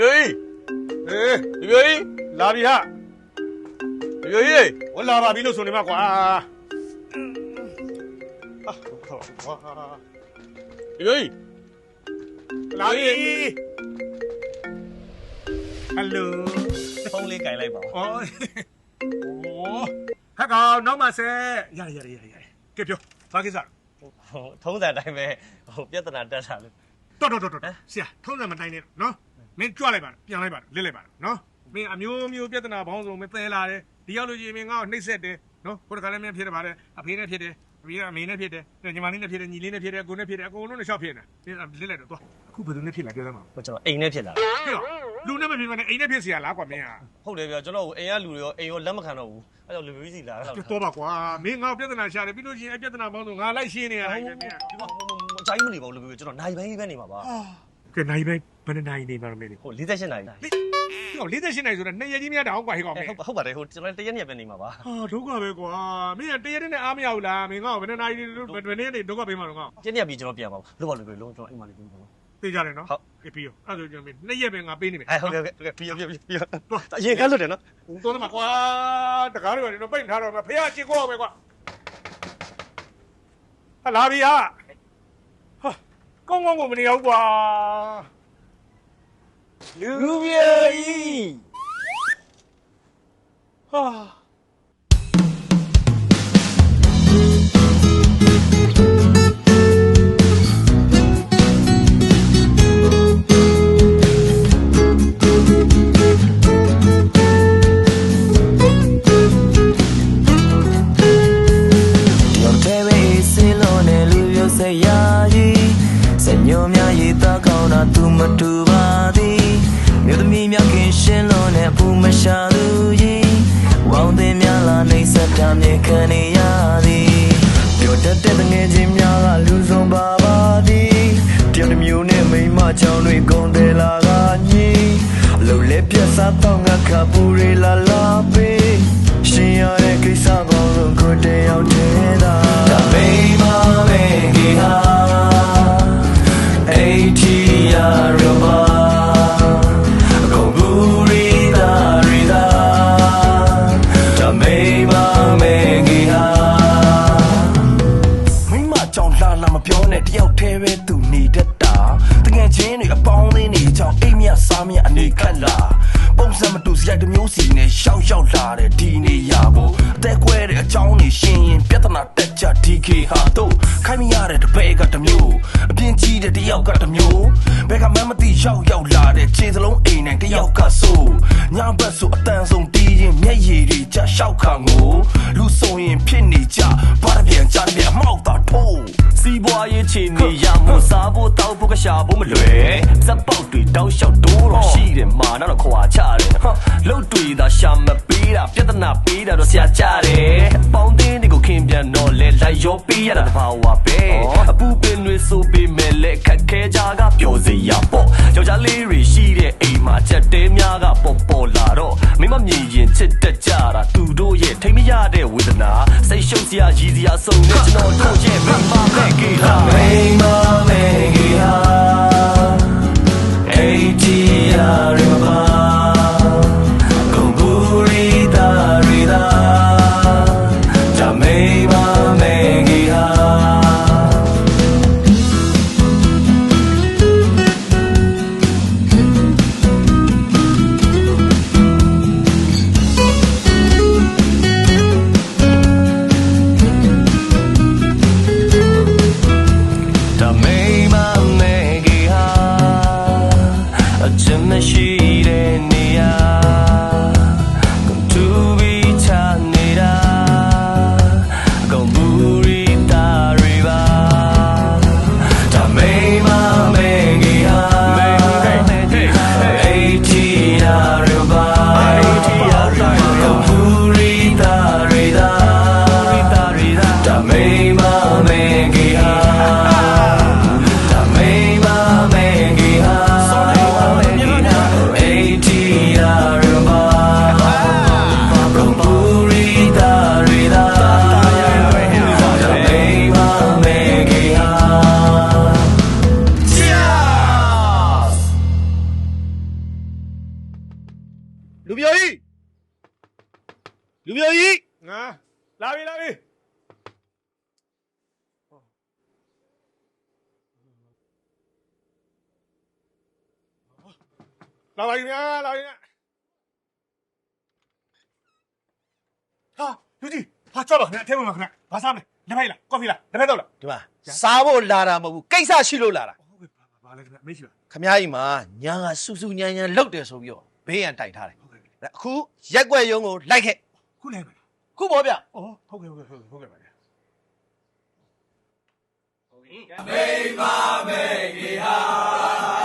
ပြိုကြီးအေးပြိုကြီးလာပြီဟာပြိုကြီးဝလာပါပြီလို့ဆိုနေမှာကွာအာကွာပြိုကြီးလာပြီဟယ်လိုဖုန်းလေးကင်လိုက်ပါအော်โอ้ဟဲ့ကောင်နောက်မှဆဲရရရရရကဲပြောဘာကိစ္စဟိုထုံးစံအတိုင်းပဲဟိုပြဿနာတက်တာလို့တော်တော်တော်တော်ဆရာထုံးစံမတိုင်းနဲ့နော် မင်းကြွလိုက်ပါပြန်လိုက်ပါလစ်လိုက်ပါနော်မင်းအမျိုးမျိုးပြဿနာဘောင်းစုံမင်းသဲလာတယ်ဒီရောက်လို့ရှိရင်မင်းငါ့ကိုနှိပ်စက်တယ်နော်ကိုယ်တခါလည်းမင်းဖြစ်တယ်ပါတယ်အဖေနဲ့ဖြစ်တယ်အဖေကအမေနဲ့ဖြစ်တယ်ညီမလေးနဲ့ဖြစ်တယ်ညီလေးနဲ့ဖြစ်တယ်ကိုနဲ့ဖြစ်တယ်အကုန်လုံးနဲ့ရှောက်ဖြစ်နေတယ်လစ်လိုက်တော့သွားအခုဘယ်သူနဲ့ဖြစ်လာပြောသမ်းပါ ဟိုကျွန်တော်အိမ်နဲ့ဖြစ်လာ ပြောလူနဲ့မဖြစ်မနဲ့အိမ်နဲ့ဖြစ်เสียလားကွာမင်းဟာ ဟုတ်တယ်ဗျကျွန်တော်အိမ်ကလူတွေရောအိမ်ရောလက်မခံတော့ဘူးအဲ့တော့လူမျိုးစီလာတာ တော်ပါကွာမင်းငါ့ပြဿနာရှာတယ်ပြီးလို့ရှိရင်အပြဿနာပေါင်းစုံငါလိုက်ရှင်းနေရတာမင်း ဒီမှာအကြိုင်းမနေပါဘူးလူမျိုးကျွန်တော်နိုင်ပိုင်းလေးပဲနေမှာပါ ကဲနိုင်ပဲဘယ်နဲ့နိုင်နေပါမလဲဟို48နိုင်ပြော48နိုင်ဆိုတော့နှစ်ရက်ကြီးများတောင်ကွာဟေ့ကောင်မအဲ့င်းဟုတ်ဟုတ်ပါတယ်ဟိုကျွန်တော်တရက်နေ့ပဲနေမှာပါဟာဒုက္ခပဲကွာမင်းကတရက်နဲ့အားမရဘူးလားမင်းငါ့ကိုဘယ်နဲ့နိုင်ဘယ်နဲ့နေဒုက္ခပေးမှာတော့ငါ့ကျင်းရက်ပြီးကျွန်တော်ပြန်ပါလို့ပါလူမျိုးလုံးကျွန်တော်အိမ်မှာနေပြီးပါသိကြတယ်နော်ဟုတ်ကဲပြီးရောအဲ့ဒါဆိုကျွန်တော်နှစ်ရက်ပဲငါပေးနေမယ်အဲဟုတ်ကဲ့ဟုတ်ကဲ့ပြီးရပြီးပြီးအရင်ကလွတ်တယ်နော်တော်တယ်မှာကွာတကားတွေကတော့ပိတ်ထားတော့မှာဖះချစ်ကောပဲကွာဟာလာပြီဟာဟာ ကောင်းကောင်းကိုမနေအောင်ကွာလူပြေကြီးဟာ နဲ့ဘူးမရှာသူကြီးဝေါင်းသိများလာနေစတာမြေခံနေရသည်ပြောတတ်တဲ့ငယ်ချင်းများကလူဆုံးပါပါသည်တယောက်တစ်မျိုးနဲ့မိန်းမချောင်းတွေကုန်တယ်လာကညီအလုံးလေးပြတ်စားတော့ငါခပူရီလာလာပေးရှင်ရတဲ့ကိစ္စကောင်းလို့ကိုတယောက်တည်းသာ ကွဲတဲ့အကြောင်းတွေရှင်းရင်ပြဿနာတက်ကြ DK ဟာတော့ခိုင်းမရတဲ့တပည့်ကတစ်မျိုးအပြင်းကြီးတဲ့တယောက်ကတစ်မျိုးဘယ်ကမှမသိရောက်ရောက်လာတဲ့ခြေစလုံးအိမ်နိုင်တယောက်ကဆိုညာဘက်ဆိုအတန်ဆုံးတီးရင်မျက်ရည်တွေကြရှောက်ခါငိုလူဆိုရင်ဖြစ်နေကြဘာတစ်ပြန်ကြားတစ်ပြန်အမောက်သာထိုးစီးပွားရေးချေနေရမှုစားဖို့တောက်ဖို့ကရှာဖို့မလွယ်ဇက်ပေါက်တွေတောက်လျှောက်တိုးတော့ရှိတယ်မာနောက်တော့ခွာချတယ်ဟာလုတ်တွေသာရှာမပေးတာပြဿနာပေးတာတော့ဆရာကြတယ် ပေးရတာတဘာဝပဲအပူပင်တွေဆိုပေးမယ်လက်ခက်ခဲကြကပျော်စေရပေါ့ယောက်ျားလေးတွေရှိတဲ့အိမ်မှာချက်တဲများကပေါ်ပေါ်လာတော့မိမမြင်ရင်ချစ်တက်ကြတာသူတို့ရဲ့ထိမ့်မရတဲ့ဝေဒနာစိတ်ရှုပ်စရာရည်စရာစုံနဲ့ကျွန်တော်တို့ရဲ့ လာပြီလာပြီလာပါပြီများလာပြီများဟာလူကြီးဟာကြောက်ပါခင်ဗျအထဲမှာခင်ဗျဘာစားမလဲလက်ဖိုက်လားကော်ဖီလားလက်ဖက်တော့လားဒီမှာစားဖို့လာတာမဟုတ်ဘူးကိစ္စရှိလို့လာတာဟုတ်ကဲ့ပါပါလဲခင်ဗျမေးရှိပါခမကြီးမှာညာကစူးစူးညံညံလောက်တယ်ဆိုပြီးတော့ဘေးရန်တိုင်ထားတယ်ဟုတ်ကဲ့အခုရက်ွက်ရုံကိုလိုက်ခဲ့ခုလဲပါလား ခုပေါ်ဗျအော်ဟုတ်ကဲ့ဟုတ်ကဲ့ဟုတ်ကဲ့ဟုတ်ကဲ့ပါဗျာ